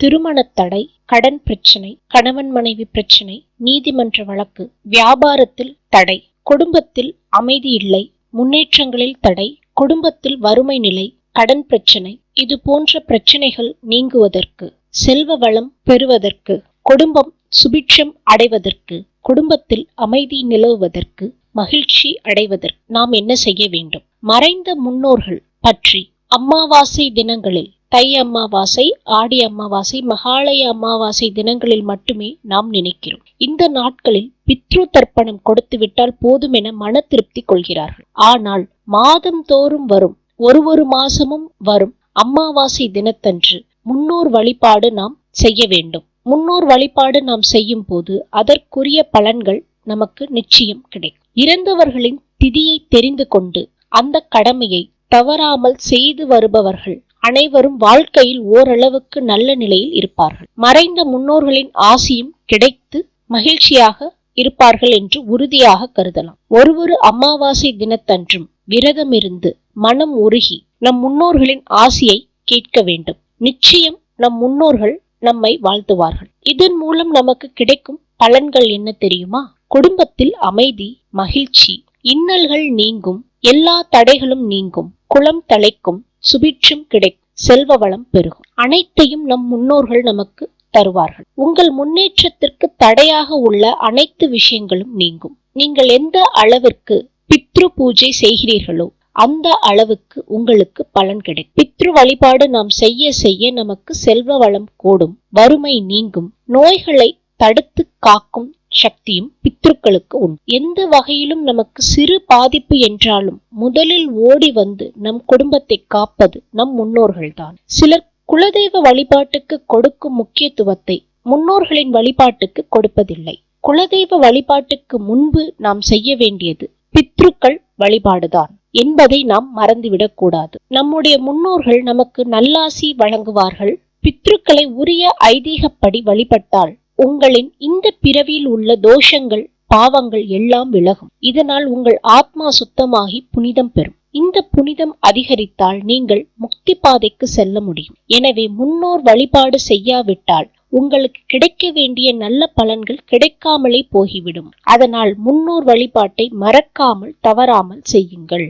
திருமணத் தடை கடன் பிரச்சனை கணவன் மனைவி பிரச்சனை நீதிமன்ற வழக்கு வியாபாரத்தில் தடை குடும்பத்தில் அமைதி இல்லை முன்னேற்றங்களில் தடை குடும்பத்தில் வறுமை நிலை கடன் பிரச்சனை இது போன்ற பிரச்சனைகள் நீங்குவதற்கு செல்வ வளம் பெறுவதற்கு குடும்பம் சுபிட்சம் அடைவதற்கு குடும்பத்தில் அமைதி நிலவுவதற்கு மகிழ்ச்சி அடைவதற்கு நாம் என்ன செய்ய வேண்டும்? மறைந்த முன்னோர்கள் பற்றி அமாவாசை தினங்களில் தை அமாவாசை ஆடி அமாவாசை மகாலய அமாவாசை தினங்களில் மட்டுமே நாம் நினைக்கிறோம். இந்த நாட்களில் பித்ரு தர்ப்பணம் கொடுத்து விட்டால் போதுமென மன திருப்தி கொள்கிறார்கள். ஆனால் மாதம் தோறும் வரும் ஒரு ஒரு மாசமும் வரும் அமாவாசை தினத்தன்று முன்னோர் வழிபாடு நாம் செய்ய வேண்டும். முன்னோர் வழிபாடு நாம் செய்யும் போது அதற்குரிய பலன்கள் நமக்கு நிச்சயம் கிடைக்கும். இறந்தவர்களின் திதியை தெரிந்து கொண்டு அந்த கடமையை தவறாமல் செய்து வருபவர்கள் அனைவரும் வாழ்க்கையில் ஓரளவுக்கு நல்ல நிலையில் இருப்பார்கள். மறைந்த முன்னோர்களின் ஆசியும் கிடைத்து மகிழ்ச்சியாக இருப்பார்கள் என்று உறுதியாக கருதலாம். ஒரு ஒரு அமாவாசை தினத்தன்றும் விரதமிருந்து மனம் உருகி நம் முன்னோர்களின் ஆசியை கேட்க வேண்டும். நிச்சயம் நம் முன்னோர்கள் நம்மை வாழ்த்துவார்கள். இதன் மூலம் நமக்கு கிடைக்கும் பலன்கள் என்ன தெரியுமா? குடும்பத்தில் அமைதி மகிழ்ச்சி இன்னல்கள் நீங்கும் எல்லா தடைகளும் நீங்கும் குளம் தலைக்கும் சுபிட்சம் கிடைக்கும் செல்வ வளம் பெருகும். அனைத்தையும் நம் முன்னோர்கள் நமக்கு தருவார்கள். உங்கள் முன்னேற்றத்திற்கு தடையாக உள்ள அனைத்து விஷயங்களும் நீங்கும். நீங்கள் எந்த அளவிற்கு பித்ரு பூஜை செய்கிறீர்களோ அந்த அளவுக்கு உங்களுக்கு பலன் கிடைக்கும். பித்ரு வழிபாடு நாம் செய்ய செய்ய நமக்கு செல்வ வளம் கூடும் வறுமை நீங்கும் நோய்களை தடுத்து காக்கும் சக்தியும் பித்ருக்களுக்கு உண்டு. எந்த வகையிலும் நமக்கு சிறு பாதிப்பு என்றாலும் முதலில் ஓடி வந்து நம் குடும்பத்தை காப்பது நம் முன்னோர்கள்தான். சிலர் குலதெய்வ வழிபாட்டுக்கு கொடுக்கும் முக்கியத்துவத்தை முன்னோர்களின் வழிபாட்டுக்கு கொடுப்பதில்லை. குலதெய்வ வழிபாட்டுக்கு முன்பு நாம் செய்ய வேண்டியது பித்ருக்கள் வழிபாடுதான் என்பதை நாம் மறந்துவிடக் கூடாது. நம்முடைய முன்னோர்கள் நமக்கு நல்லாசி வழங்குவார்கள். பித்ருக்களை உரிய ஐதீகப்படி வழிபட்டால் உங்களின் இந்த பிறவியில் உள்ள தோஷங்கள் பாவங்கள் எல்லாம் விலகும். இதனால் உங்கள் ஆத்மா சுத்தமாகி புனிதம் பெறும். இந்த புனிதம் அதிகரித்தால் நீங்கள் முக்தி பாதைக்கு செல்ல முடியும். எனவே முன்னோர் வழிபாடு செய்யாவிட்டால் உங்களுக்கு கிடைக்க வேண்டிய நல்ல பலன்கள் கிடைக்காமலே போகிவிடும். அதனால் முன்னோர் வழிபாட்டை மறக்காமல் தவறாமல் செய்யுங்கள்.